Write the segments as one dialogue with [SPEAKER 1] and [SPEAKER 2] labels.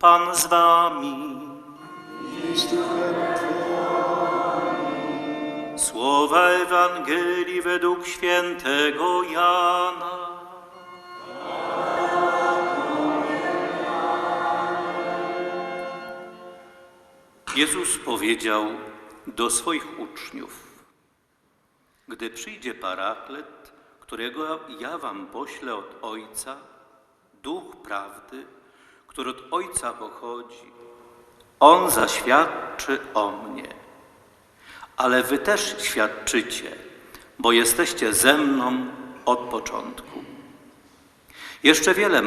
[SPEAKER 1] Pan z wami. Słowa Ewangelii według świętego Jana. Jezus powiedział do swoich uczniów: Gdy przyjdzie paraklet, którego ja wam poślę od Ojca, duch prawdy, który od Ojca pochodzi, on zaświadczy o mnie. Ale wy też świadczycie, bo jesteście ze mną od początku. Jeszcze wiele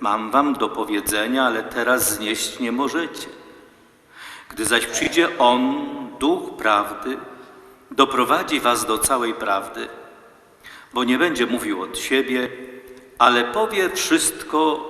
[SPEAKER 1] mam wam do powiedzenia, ale teraz znieść nie możecie. Gdy zaś przyjdzie On, Duch Prawdy, doprowadzi was do całej prawdy, bo nie będzie mówił od siebie, ale powie wszystko,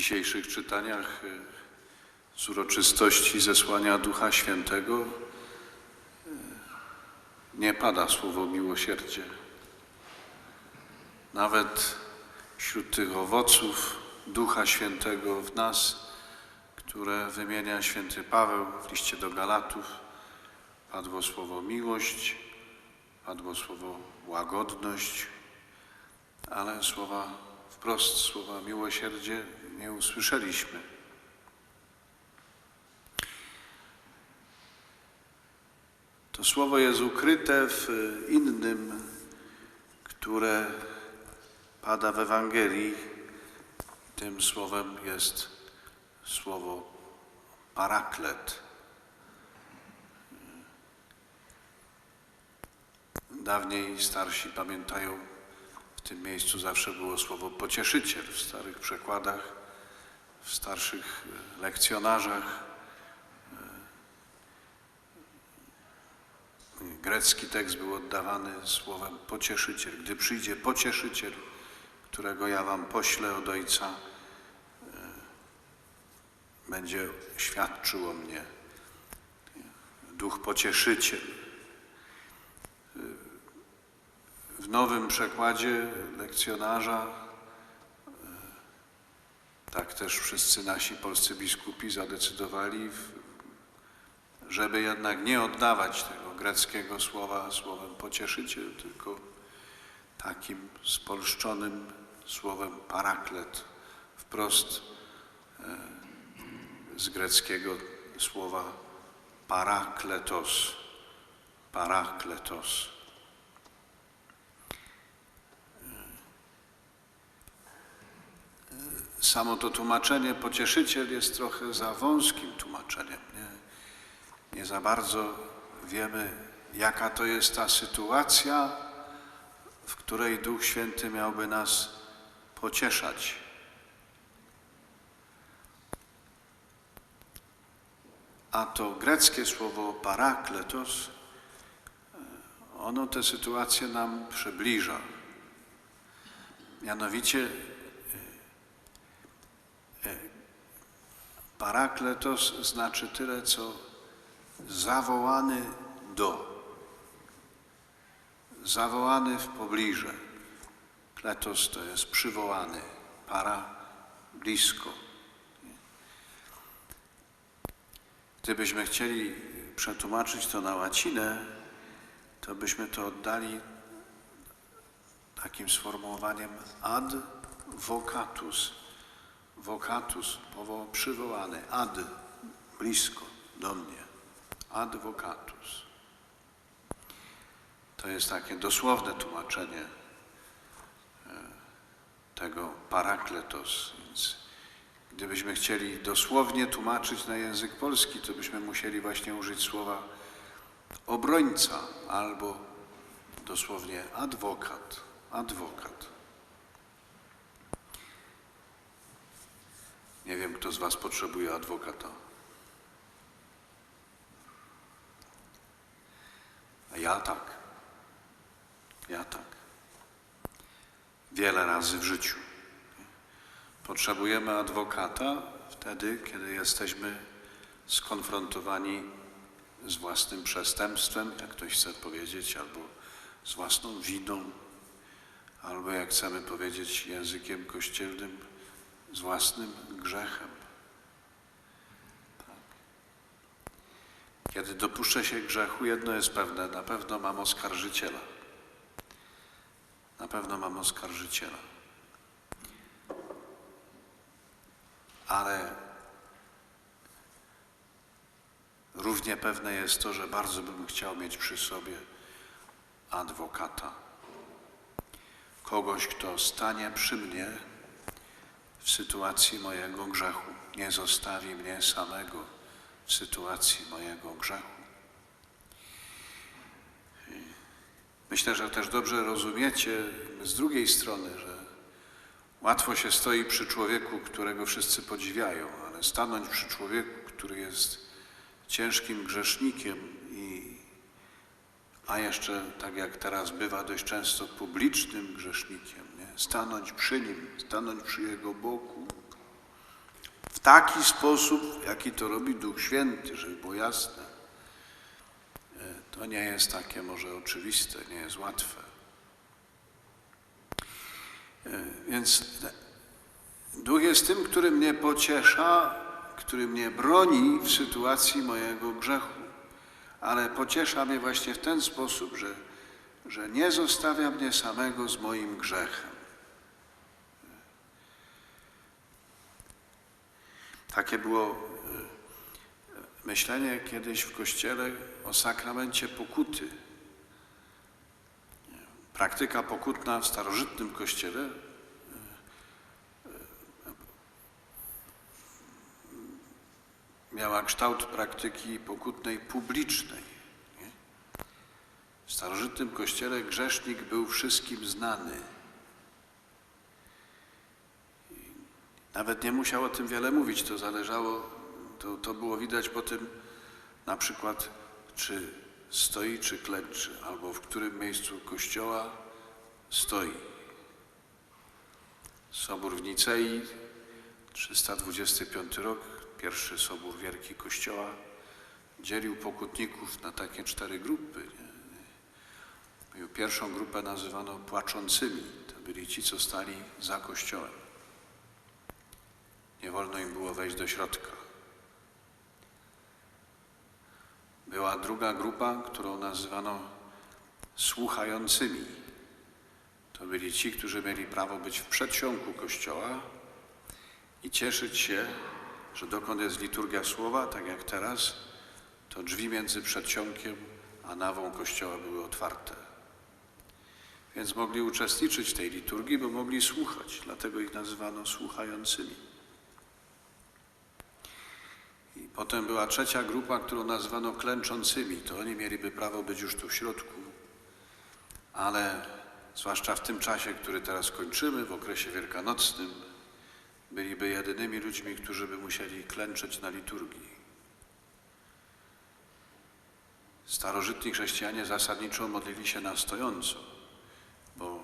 [SPEAKER 2] Dzisiejszych czytaniach y, z uroczystości zesłania Ducha Świętego y, nie pada słowo miłosierdzie. Nawet wśród tych owoców Ducha Świętego w nas, które wymienia święty Paweł w liście do Galatów, padło słowo miłość, padło słowo łagodność, ale słowa wprost, słowa miłosierdzie nie usłyszeliśmy. To słowo jest ukryte w innym, które pada w Ewangelii. Tym słowem jest słowo paraklet. Dawniej starsi pamiętają, w tym miejscu zawsze było słowo pocieszyciel w starych przekładach, w starszych e, lekcjonarzach. E, Grecki tekst był oddawany słowem pocieszyciel. Gdy przyjdzie pocieszyciel, którego ja wam poślę od Ojca, e, będzie świadczył o mnie. Duch pocieszyciel. W nowym przekładzie lekcjonarza, tak też wszyscy nasi polscy biskupi zadecydowali, żeby jednak nie oddawać tego greckiego słowa słowem pocieszyciel, tylko takim spolszczonym słowem paraklet, wprost e, z greckiego słowa parakletos, parakletos. Samo to tłumaczenie pocieszyciel jest trochę za wąskim tłumaczeniem. Nie, nie za bardzo wiemy, jaka to jest ta sytuacja, w której Duch Święty miałby nas pocieszać. A to greckie słowo parakletos, ono tę sytuację nam przybliża. Mianowicie Parakletos znaczy tyle, co zawołany do. Zawołany w pobliże. Kletos to jest przywołany. Para blisko. Gdybyśmy chcieli przetłumaczyć to na łacinę, to byśmy to oddali takim sformułowaniem ad vocatus. Vocatus, przywołany, ad, blisko, do mnie. Ad vocatus. To jest takie dosłowne tłumaczenie e, tego parakletos. Więc gdybyśmy chcieli dosłownie tłumaczyć na język polski, to byśmy musieli właśnie użyć słowa obrońca albo dosłownie adwokat, adwokat. Nie wiem, kto z Was potrzebuje adwokata. A ja tak. Ja tak. Wiele razy w życiu. Potrzebujemy adwokata wtedy, kiedy jesteśmy skonfrontowani z własnym przestępstwem, jak ktoś chce powiedzieć, albo z własną winą, albo jak chcemy powiedzieć językiem kościelnym, z własnym grzechem. Tak. Kiedy dopuszczę się grzechu, jedno jest pewne, na pewno mam oskarżyciela. Na pewno mam oskarżyciela. Ale równie pewne jest to, że bardzo bym chciał mieć przy sobie adwokata. Kogoś, kto stanie przy mnie w sytuacji mojego grzechu. Nie zostawi mnie samego w sytuacji mojego grzechu. Myślę, że też dobrze rozumiecie z drugiej strony, że łatwo się stoi przy człowieku, którego wszyscy podziwiają, ale stanąć przy człowieku, który jest ciężkim grzesznikiem i a jeszcze, tak jak teraz bywa dość często, publicznym grzesznikiem? Stanąć przy nim, stanąć przy jego boku. W taki sposób, jaki to robi Duch Święty, żeby było jasne. E, To nie jest takie może oczywiste, nie jest łatwe. E, Więc Duch jest tym, który mnie pociesza, który mnie broni w sytuacji mojego grzechu ale pociesza mnie właśnie w ten sposób, że, że nie zostawia mnie samego z moim grzechem. Takie było e, myślenie kiedyś w kościele o sakramencie pokuty. Praktyka pokutna w starożytnym kościele e, miała kształt praktyki pokutnej publicznej. W starożytnym kościele grzesznik był wszystkim znany. Nawet nie musiał o tym wiele mówić, to zależało, to, to było widać po tym na przykład, czy stoi, czy klęczy, albo w którym miejscu kościoła stoi. Sobór w Nicei, 325 rok, pierwszy sobór wielki Kościoła, dzielił pokutników na takie cztery grupy. Pierwszą grupę nazywano płaczącymi. To byli ci, co stali za Kościołem. Nie wolno im było wejść do środka. Była druga grupa, którą nazywano słuchającymi. To byli ci, którzy mieli prawo być w przedsionku Kościoła i cieszyć się, że dokąd jest liturgia słowa, tak jak teraz, to drzwi między przedsionkiem a nawą Kościoła były otwarte. Więc mogli uczestniczyć w tej liturgii, bo mogli słuchać, dlatego ich nazywano słuchającymi. I potem była trzecia grupa, którą nazwano klęczącymi. To oni mieliby prawo być już tu w środku, ale zwłaszcza w tym czasie, który teraz kończymy, w okresie wielkanocnym, byliby jedynymi ludźmi, którzy by musieli klęczeć na liturgii. Starożytni chrześcijanie zasadniczo modlili się na stojąco, bo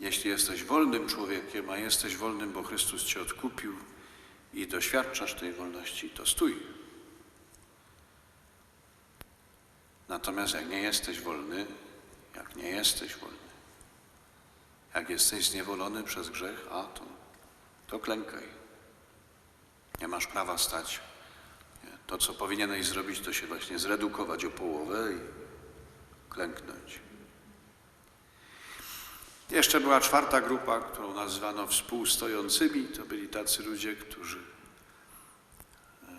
[SPEAKER 2] jeśli jesteś wolnym człowiekiem, a jesteś wolnym, bo Chrystus cię odkupił i doświadczasz tej wolności, to stój. Natomiast jak nie jesteś wolny, jak nie jesteś wolny, jak jesteś zniewolony przez grzech, a to to klękaj. Nie masz prawa stać. To, co powinieneś zrobić, to się właśnie zredukować o połowę i klęknąć. Jeszcze była czwarta grupa, którą nazywano współstojącymi. To byli tacy ludzie, którzy e,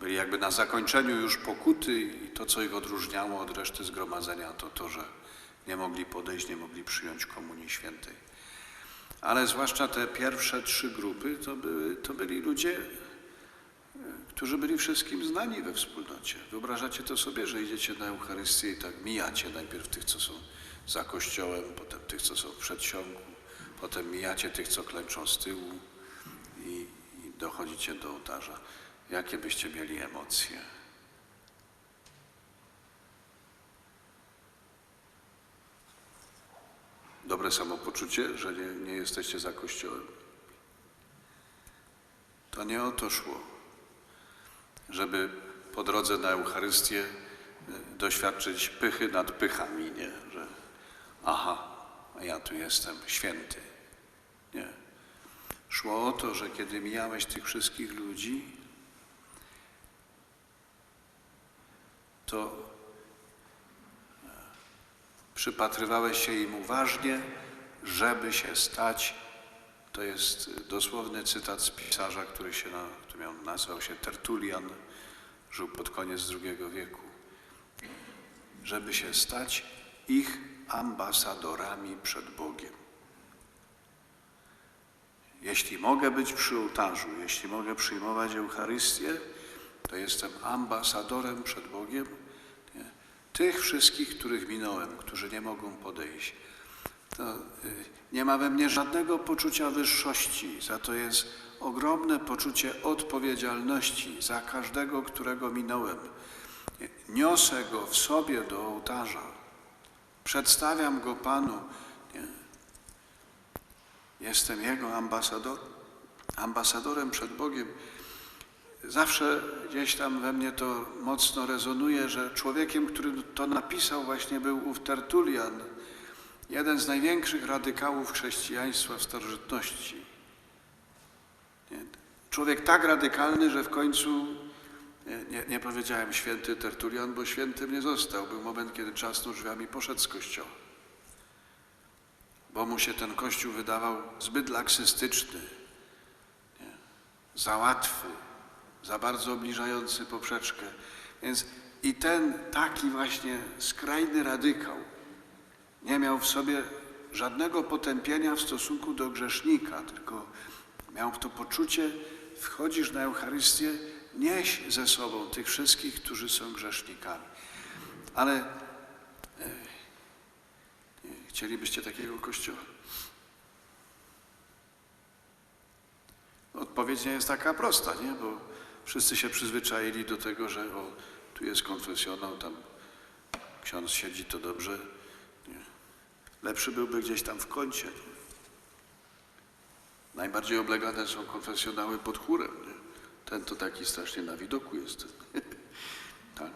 [SPEAKER 2] byli jakby na zakończeniu już pokuty i to, co ich odróżniało od reszty zgromadzenia, to to, że nie mogli podejść, nie mogli przyjąć Komunii Świętej. Ale zwłaszcza te pierwsze trzy grupy to, były, to byli ludzie, e, którzy byli wszystkim znani we wspólnocie. Wyobrażacie to sobie, że idziecie na Eucharystię i tak mijacie najpierw tych, co są za kościołem, potem tych, co są w przedsionku, potem mijacie tych, co klęczą z tyłu i, i dochodzicie do ołtarza, jakie byście mieli emocje? Dobre samopoczucie, że nie, nie jesteście za Kościołem. To nie o to szło, żeby po drodze na Eucharystię y, doświadczyć pychy nad pychami, nie? Że ja tu jestem święty. Nie. Szło o to, że kiedy mijałeś tych wszystkich ludzi, to e, przypatrywałeś się im uważnie, żeby się stać. To jest dosłowny cytat z pisarza, który się na, który miał, się Tertulian, żył pod koniec II wieku. Żeby się stać ich ambasadorami przed Bogiem. Jeśli mogę być przy ołtarzu, jeśli mogę przyjmować Eucharystię, to jestem ambasadorem przed Bogiem nie? tych wszystkich, których minąłem, którzy nie mogą podejść. To y, nie ma we mnie żadnego poczucia wyższości, za to jest ogromne poczucie odpowiedzialności za każdego, którego minąłem. Niosę go w sobie do ołtarza, przedstawiam go Panu. Nie? Jestem Jego ambasador, ambasadorem przed Bogiem. Zawsze gdzieś tam we mnie to mocno rezonuje, że człowiekiem, który to napisał właśnie był ów Tertulian, jeden z największych radykałów chrześcijaństwa w starożytności. Nie? Człowiek tak radykalny, że w końcu, nie, nie, powiedziałem święty Tertulian, bo świętym nie został. Był moment, kiedy trzasnął drzwiami, poszedł z kościoła bo mu się ten kościół wydawał zbyt laksystyczny, nie? za łatwy, za bardzo obniżający poprzeczkę. Więc i ten taki właśnie skrajny radykał nie miał w sobie żadnego potępienia w stosunku do grzesznika, tylko miał to poczucie, wchodzisz na Eucharystię, nieś ze sobą tych wszystkich, którzy są grzesznikami. Ale Chcielibyście takiego kościoła? Odpowiedź nie jest taka prosta, nie? Bo wszyscy się przyzwyczaili do tego, że o, tu jest konfesjonał, tam ksiądz siedzi, to dobrze. Nie? Lepszy byłby gdzieś tam w kącie. Najbardziej oblegane są konfesjonały pod chórem. Nie? Ten to taki strasznie na widoku jest. tak.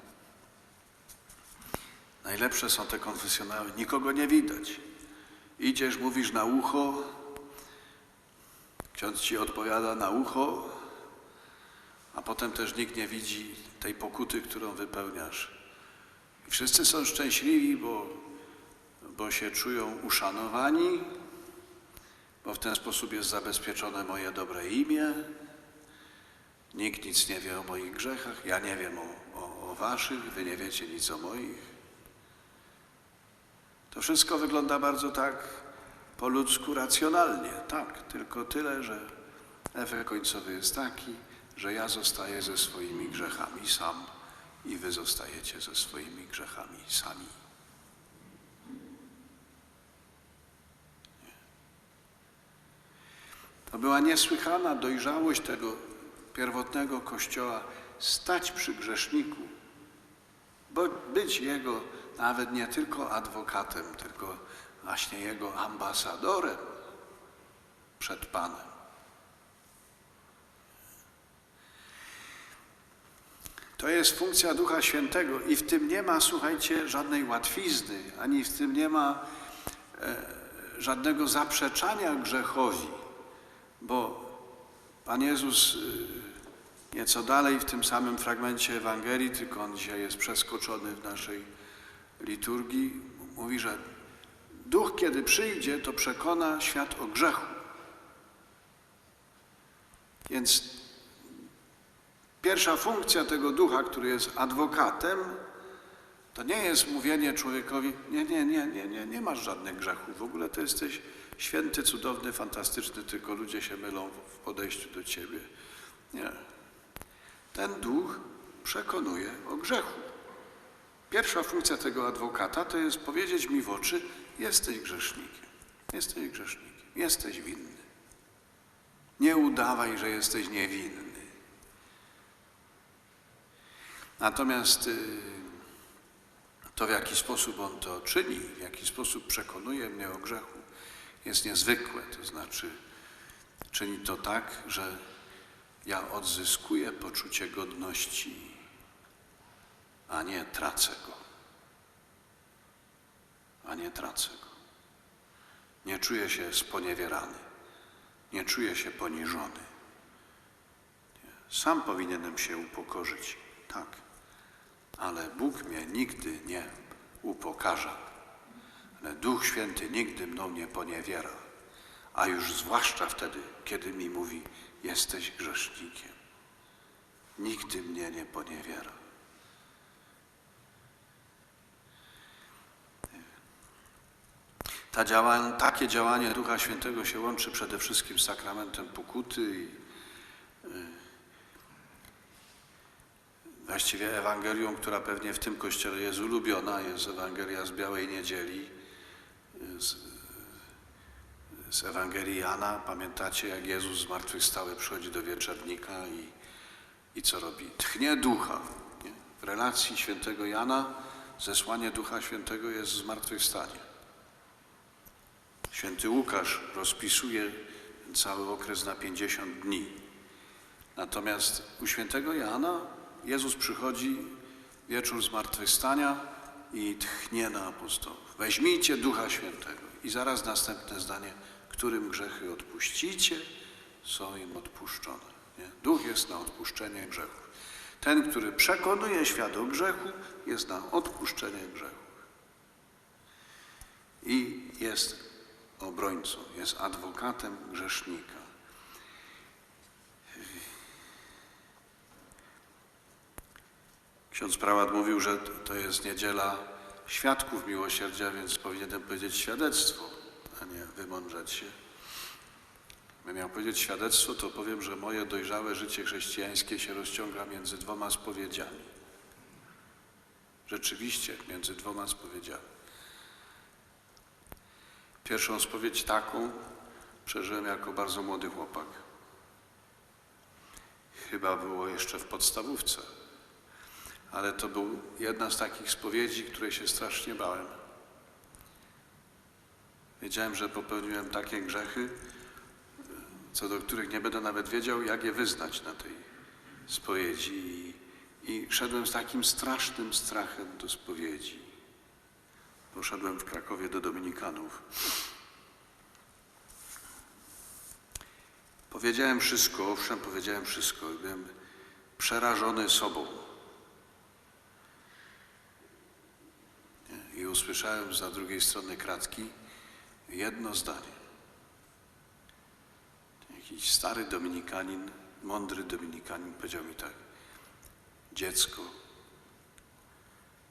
[SPEAKER 2] Najlepsze są te konfesjonały, nikogo nie widać. Idziesz, mówisz na ucho, ksiądz ci odpowiada na ucho, a potem też nikt nie widzi tej pokuty, którą wypełniasz. I wszyscy są szczęśliwi, bo, bo się czują uszanowani, bo w ten sposób jest zabezpieczone moje dobre imię. Nikt nic nie wie o moich grzechach, ja nie wiem o, o, o waszych, wy nie wiecie nic o moich. To wszystko wygląda bardzo tak po ludzku racjonalnie, tak, tylko tyle, że efekt końcowy jest taki, że ja zostaję ze swoimi grzechami sam i wy zostajecie ze swoimi grzechami sami. To była niesłychana dojrzałość tego pierwotnego kościoła stać przy grzeszniku, bo być jego nawet nie tylko adwokatem, tylko właśnie jego ambasadorem przed Panem. To jest funkcja Ducha Świętego i w tym nie ma, słuchajcie, żadnej łatwizny, ani w tym nie ma e, żadnego zaprzeczania grzechowi, bo Pan Jezus e, nieco dalej w tym samym fragmencie Ewangelii, tylko on dzisiaj jest przeskoczony w naszej liturgii, mówi, że Duch, kiedy przyjdzie, to przekona świat o grzechu. Więc pierwsza funkcja tego ducha, który jest adwokatem, to nie jest mówienie człowiekowi, nie, nie, nie, nie, nie, nie masz żadnych grzechów, w ogóle to jesteś święty, cudowny, fantastyczny, tylko ludzie się mylą w podejściu do ciebie. Nie. Ten duch przekonuje o grzechu. Pierwsza funkcja tego adwokata to jest powiedzieć mi w oczy, jesteś grzesznikiem, jesteś grzesznikiem, jesteś winny. Nie udawaj, że jesteś niewinny. Natomiast y, to, w jaki sposób on to czyni, w jaki sposób przekonuje mnie o grzechu, jest niezwykłe. To znaczy, czyni to tak, że ja odzyskuję poczucie godności, a nie tracę go. A nie tracę go. Nie czuję się sponiewierany. Nie czuję się poniżony. Sam powinienem się upokorzyć, tak. Ale Bóg mnie nigdy nie upokarza. Duch Święty nigdy mną nie poniewiera. A już zwłaszcza wtedy, kiedy mi mówi, jesteś grzesznikiem. Nigdy mnie nie poniewiera. Działań, takie działanie Ducha Świętego się łączy przede wszystkim z sakramentem pokuty i y, właściwie Ewangelią, która pewnie w tym kościele jest ulubiona, jest Ewangelia z Białej Niedzieli, z, z Ewangelii Jana. Pamiętacie, jak Jezus zmartwychwstały przychodzi do wieczernika i, i co robi? Tchnie ducha. Nie? W relacji świętego Jana zesłanie Ducha Świętego jest zmartwychwstanie. Święty Łukasz rozpisuje cały okres na 50 dni. Natomiast u świętego Jana Jezus przychodzi wieczór zmartwychwstania i tchnie na apostołów. Weźmijcie Ducha Świętego. I zaraz następne zdanie, którym grzechy odpuścicie, są im odpuszczone. Nie? Duch jest na odpuszczenie grzechów. Ten, który przekonuje świat o grzechu, jest na odpuszczenie grzechów. I jest obrońcą, jest adwokatem grzesznika. Ksiądz prałat mówił, że to jest niedziela świadków miłosierdzia, więc powinienem powiedzieć świadectwo, a nie wymądrzać się. Gdybym miał powiedzieć świadectwo, to powiem, że moje dojrzałe życie chrześcijańskie się rozciąga między dwoma spowiedziami. Rzeczywiście, między dwoma spowiedziami. Pierwszą spowiedź taką przeżyłem jako bardzo młody chłopak. Chyba było jeszcze w podstawówce, ale to był jedna z takich spowiedzi, której się strasznie bałem. Wiedziałem, że popełniłem takie grzechy, co do których nie będę nawet wiedział, jak je wyznać na tej spowiedzi. I, szedłem z takim strasznym strachem do spowiedzi. Poszedłem w Krakowie do Dominikanów. Powiedziałem wszystko, owszem, powiedziałem wszystko. Byłem przerażony sobą. Nie? I usłyszałem za drugiej strony kratki jedno zdanie. Jakiś stary dominikanin, mądry dominikanin powiedział mi tak. Dziecko,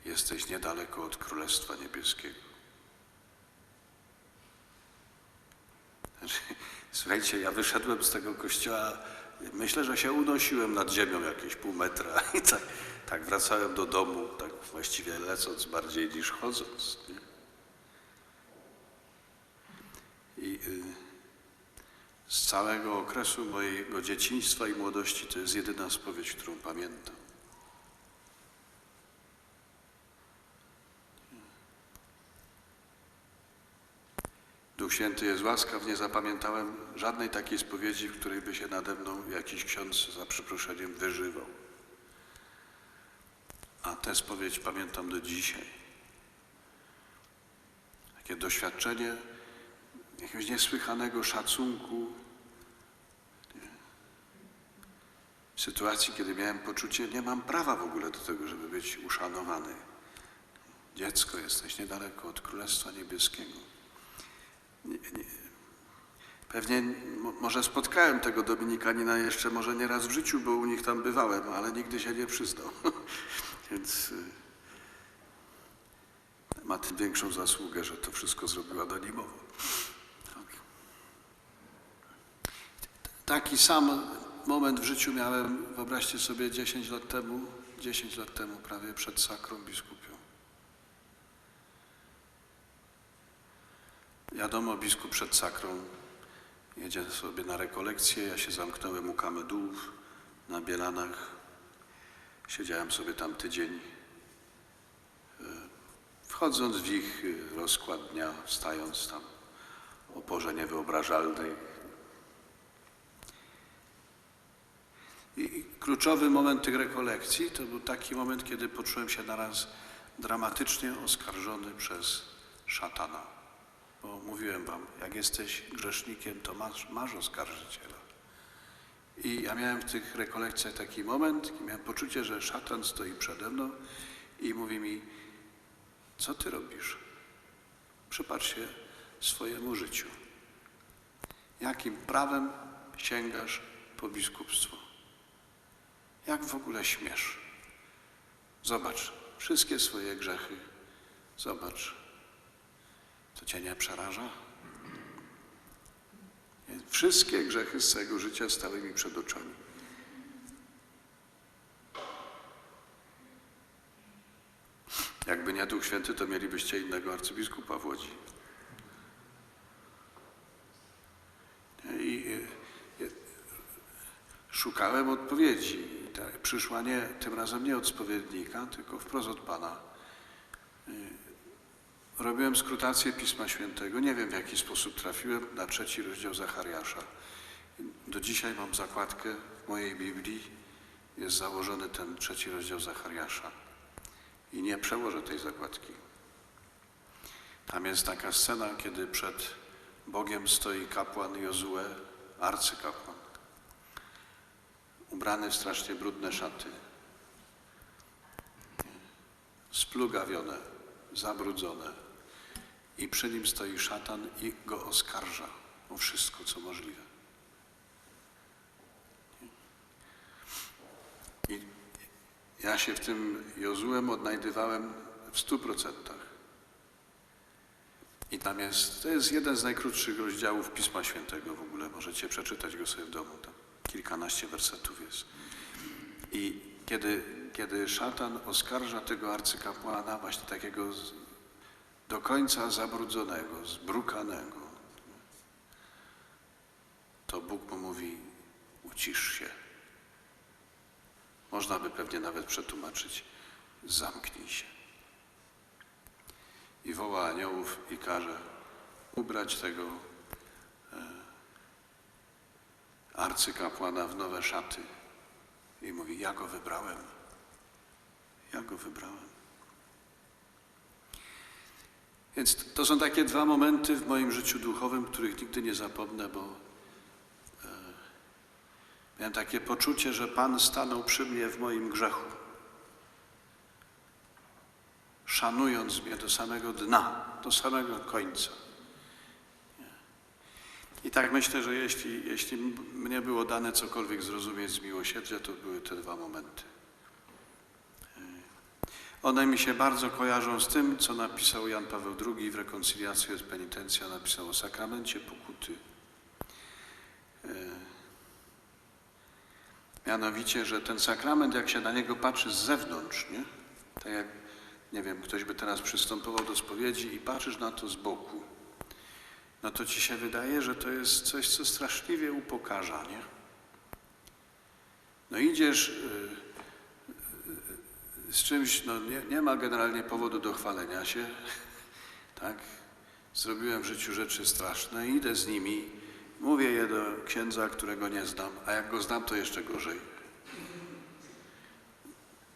[SPEAKER 2] jesteś niedaleko od Królestwa Niebieskiego. Znaczy, Słuchajcie, ja wyszedłem z tego kościoła, myślę, że się unosiłem nad ziemią jakieś pół metra i tak, tak wracałem do domu, tak właściwie lecąc bardziej niż chodząc. Nie? I y, z całego okresu mojego dzieciństwa i młodości to jest jedyna spowiedź, którą pamiętam. Święty jest łaskaw, nie zapamiętałem żadnej takiej spowiedzi, w której by się nade mną jakiś ksiądz za przeproszeniem wyżywał. A tę spowiedź pamiętam do dzisiaj. Takie doświadczenie jakiegoś niesłychanego szacunku. W sytuacji, kiedy miałem poczucie, nie mam prawa w ogóle do tego, żeby być uszanowany. Dziecko, jesteś niedaleko od Królestwa Niebieskiego. Nie, nie. Pewnie mo- może spotkałem tego Dominikanina jeszcze, może nie raz w życiu, bo u nich tam bywałem, ale nigdy się nie przyznał. Więc y, ma tym większą zasługę, że to wszystko zrobił anonimowo. Tak. Taki sam moment w życiu miałem, wyobraźcie sobie, 10 lat temu, 10 lat temu prawie przed sakrą biskupią. Wiadomo, biskup przed sakrą jedzie sobie na rekolekcję, ja się zamknąłem u Kamedułów na Bielanach. Siedziałem sobie tam tydzień. E, Wchodząc w ich e, rozkład dnia, wstając tam o porze niewyobrażalnej. I kluczowy moment tych rekolekcji to był taki moment, kiedy poczułem się naraz dramatycznie oskarżony przez szatana. Bo mówiłem wam, jak jesteś grzesznikiem, to masz, masz oskarżyciela. I ja miałem w tych rekolekcjach taki moment, miałem poczucie, że szatan stoi przede mną i mówi mi, co ty robisz? Przypatrz się swojemu życiu. Jakim prawem sięgasz po biskupstwo? Jak w ogóle śmiesz? Zobacz wszystkie swoje grzechy. Zobacz. To cię nie przeraża? Wszystkie grzechy z całego życia stały mi przed oczami. Jakby nie Duch Święty, to mielibyście innego arcybiskupa w Łodzi. I szukałem odpowiedzi. Przyszła nie, tym razem nie od spowiednika, tylko wprost od Pana. Robiłem skrutację Pisma Świętego. Nie wiem, w jaki sposób trafiłem na trzeci rozdział Zachariasza. Do dzisiaj mam zakładkę w mojej Biblii. Jest założony ten trzeci rozdział Zachariasza. I nie przełożę tej zakładki. Tam jest taka scena, kiedy przed Bogiem stoi kapłan Jozue, arcykapłan, ubrany w strasznie brudne szaty, splugawione, zabrudzone. I przy nim stoi szatan i go oskarża o wszystko, co możliwe. I ja się w tym Jozuem odnajdywałem w stu procentach. I tam jest, to jest jeden z najkrótszych rozdziałów Pisma Świętego w ogóle. Możecie przeczytać go sobie w domu. Tam kilkanaście wersetów jest. I kiedy, kiedy szatan oskarża tego arcykapłana, właśnie takiego do końca zabrudzonego, zbrukanego, to Bóg mu mówi: ucisz się. Można by pewnie nawet przetłumaczyć: zamknij się i woła aniołów i każe ubrać tego e, arcykapłana w nowe szaty. I mówi, ja go wybrałem. Ja go wybrałem. Więc to są takie dwa momenty w moim życiu duchowym, których nigdy nie zapomnę, bo e, miałem takie poczucie, że Pan stanął przy mnie w moim grzechu szanując mnie do samego dna, do samego końca. I tak myślę, że jeśli, jeśli mnie było dane cokolwiek zrozumieć z miłosierdzia, to były te dwa momenty. Yy. One mi się bardzo kojarzą z tym, co napisał Jan Paweł II w Rekonciliacji z Penitencja, napisał o sakramencie pokuty. Yy. Mianowicie, że ten sakrament, jak się na niego patrzy z zewnątrz, nie? tak jak nie wiem, ktoś by teraz przystępował do spowiedzi i patrzysz na to z boku, no to ci się wydaje, że to jest coś, co straszliwie upokarza, nie? No idziesz y, y, z czymś, no nie, nie ma generalnie powodu do chwalenia się, tak? Zrobiłem w życiu rzeczy straszne, idę z nimi, mówię je do księdza, którego nie znam, a jak go znam, to jeszcze gorzej.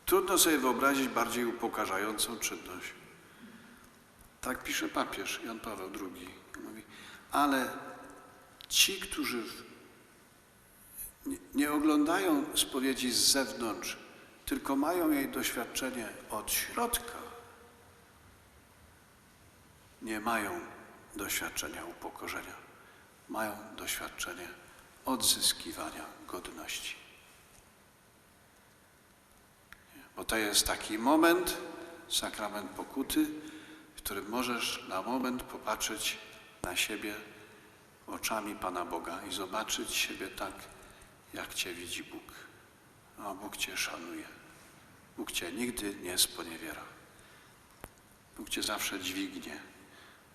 [SPEAKER 2] Trudno sobie wyobrazić bardziej upokarzającą czynność. Tak pisze papież Jan Paweł II. Mówi, ale ci, którzy nie, nie oglądają spowiedzi z zewnątrz, tylko mają jej doświadczenie od środka, nie mają doświadczenia upokorzenia. Mają doświadczenie odzyskiwania godności. Bo to jest taki moment, sakrament pokuty, w którym możesz na moment popatrzeć na siebie oczami Pana Boga i zobaczyć siebie tak, jak Cię widzi Bóg. A Bóg Cię szanuje. Bóg Cię nigdy nie sponiewiera. Bóg Cię zawsze dźwignie.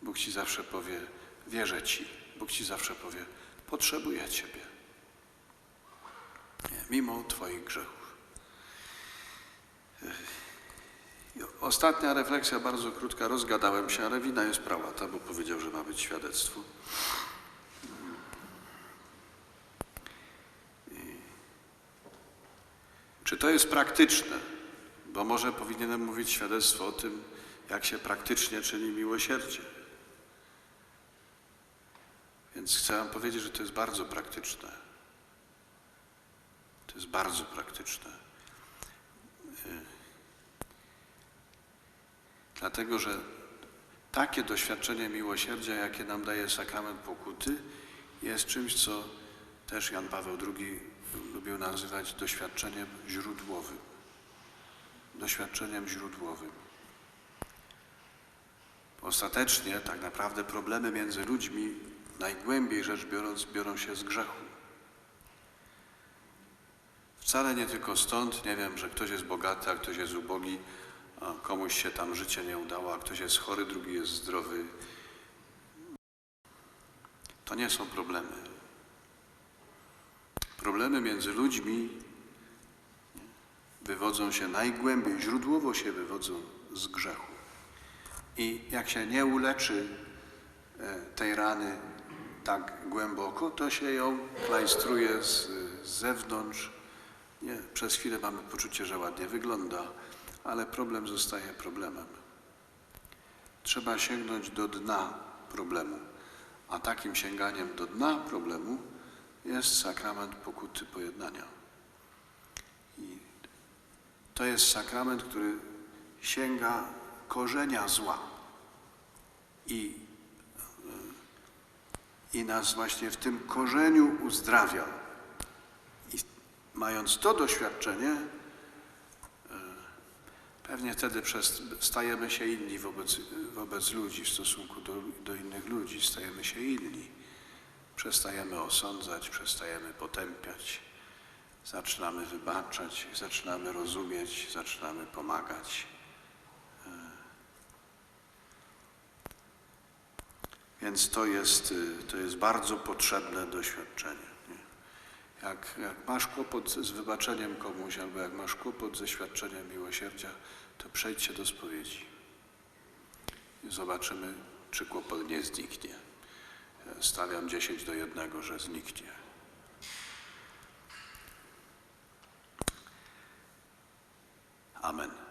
[SPEAKER 2] Bóg Ci zawsze powie, wierzę Ci. Bóg Ci zawsze powie, potrzebuje Ciebie. Nie, mimo Twoich grzechów. Ostatnia refleksja, bardzo krótka, rozgadałem się, ale wina jest prałata, bo powiedział, że ma być świadectwo. Czy to jest praktyczne? Bo może powinienem mówić świadectwo o tym, jak się praktycznie czyni miłosierdzie. Więc chcę Wam powiedzieć, że to jest bardzo praktyczne. To jest bardzo praktyczne. Y, Dlatego, że takie doświadczenie miłosierdzia, jakie nam daje sakrament pokuty, jest czymś, co też Jan Paweł II lubił nazywać doświadczeniem źródłowym. Doświadczeniem źródłowym. Ostatecznie tak naprawdę problemy między ludźmi najgłębiej rzecz biorąc biorą się z grzechu. Wcale nie tylko stąd, nie wiem, że ktoś jest bogaty, a ktoś jest ubogi, a komuś się tam życie nie udało, a ktoś jest chory, drugi jest zdrowy. To nie są problemy. Problemy między ludźmi wywodzą się najgłębiej, źródłowo się wywodzą z grzechu. I jak się nie uleczy e, tej rany tak głęboko, to się ją klajstruje z, z zewnątrz. Nie, przez chwilę mamy poczucie, że ładnie wygląda, ale problem zostaje problemem. Trzeba sięgnąć do dna problemu, a takim sięganiem do dna problemu jest sakrament pokuty pojednania. To jest sakrament, który sięga korzenia zła i, y, i nas właśnie w tym korzeniu uzdrawia. I mając to doświadczenie, y, pewnie wtedy przez, stajemy się inni wobec, wobec ludzi w stosunku do, do innych ludzi, stajemy się inni. Przestajemy osądzać, przestajemy potępiać, zaczynamy wybaczać, zaczynamy rozumieć, zaczynamy pomagać. Więc to jest, to jest bardzo potrzebne doświadczenie. Nie? Jak, jak masz kłopot z wybaczeniem komuś, albo jak masz kłopot ze świadczeniem miłosierdzia, to przejdź się do spowiedzi. I zobaczymy, czy kłopot nie zniknie. Stawiam 10 do 1, że zniknie. Amen.